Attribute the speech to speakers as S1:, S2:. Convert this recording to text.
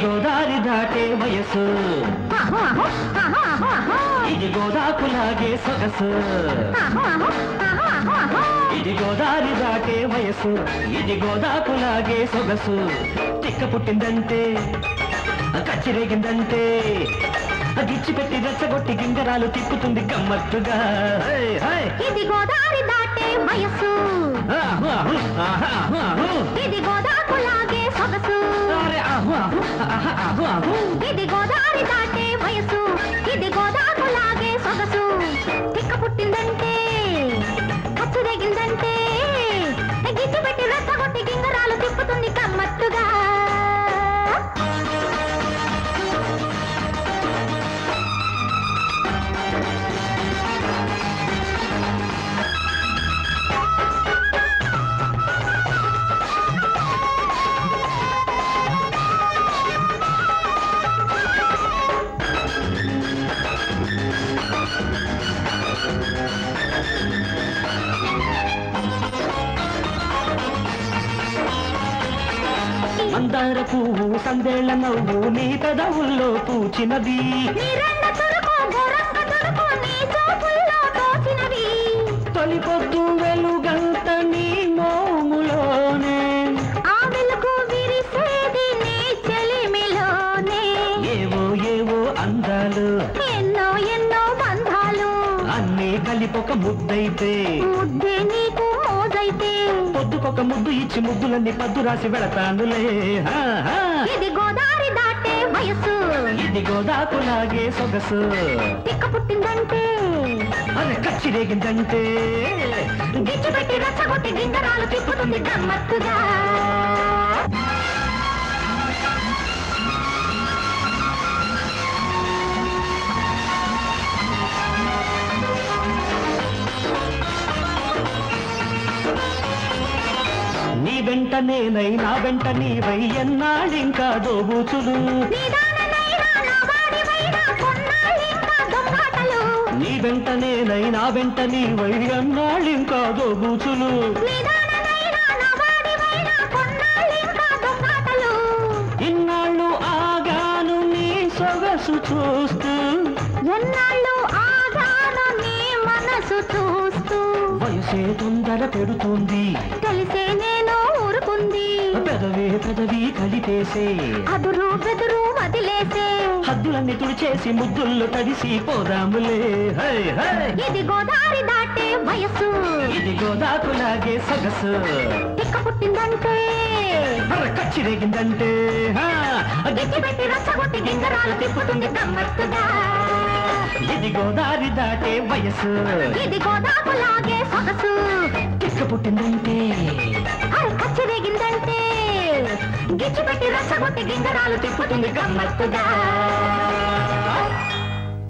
S1: గోదారి దాటే వయసు. ఇది గోదాకులాగే సొగసు. ఇది గోదారి దాటే వయసు ఇది గోదాకులాగే సొగసు తిక్క పుట్టిందంటే కచ్చిరేగిందంటే గిచ్చి పెట్టి రెచ్చగొట్టి గింగరాలు తిప్పుతుంది గమ్మత్తుగా.
S2: ఇది గోదావరి దాటే
S1: ఆహు.
S2: ఇది గోదాకులాగే
S1: మందార పువ్వు సందేళ్ళ నవ్వు నీ పెదవుల్లో పూచినది తొలి పొద్దు వెలుగంత నీ మోములోనే
S2: ఆ వెలుగు విరిసేది నీ చెలిమిలోనే.
S1: ఏవో ఏవో అందాలు.
S2: ఎన్నో ఎన్నో బంధాలు.
S1: అన్నీ కలిపొక ముద్దైతే.
S2: ముద్దే నీకు
S1: పొద్దుకొక ముద్దు ఇచ్చి ముద్దులన్నీ పద్దు రాసి వెళతానులే.
S2: ఇది గోదావరి దాటే వయసు
S1: ఇది గోదాకులాగే సొగసు.
S2: తిక్క పుట్టిందంటే.
S1: అది కచ్చిరేగిందంటే
S2: గిచ్చి పెట్టి రచ్చగొట్టి గింగరాలు తిప్పుతుంది గమ్మత్తుగా
S1: వెంట నేనై నా వెంట నీవై ఎన్నాళ్ళింకా దోబూచులు?
S2: నా
S1: వెంట నేనై నా వెంట నీవై ఎన్నాళ్ళింకా దోబూచులు? ఇన్నాళ్ళు ఆగాను నీ సొగసు చూస్తూ.
S2: ఎన్నాళ్ళు ఆగాను నీ మనసు చూస్తూ.
S1: వయసే తొందర పెడుతుంది.
S2: తెలిసే నేను ఊరుకుంది
S1: పెదవే పెదవి కలిపేసే.
S2: అదురు బెదురు వదిలేసే.
S1: హద్దులన్నీ తుడిచేసి ముద్దుల్లో తడిసి పోదాములే. High high.
S2: ఇది గోదావరి దాటే వయస్సు.
S1: ఇది గోదాకులాగే సొగసు
S2: తిక్క పుట్టిందంటే.
S1: కచ్చిరేగిందంటే హా,
S2: గిచ్చి పెట్టి రచ్చగొట్టి గింగరాలు తిప్పుతుంది గమ్మత్తుగా
S1: ఇది గోదారి దాటే వయసు
S2: ఇది గోదాకులాగే సొగసు
S1: తిక్క పుట్టిందంటే
S2: అది కచ్చిరేగిందంటే గిచ్చి పెట్టి రచ్చగొట్టి గింగరాలు తిప్పుతుంది గమ్మత్తుగా.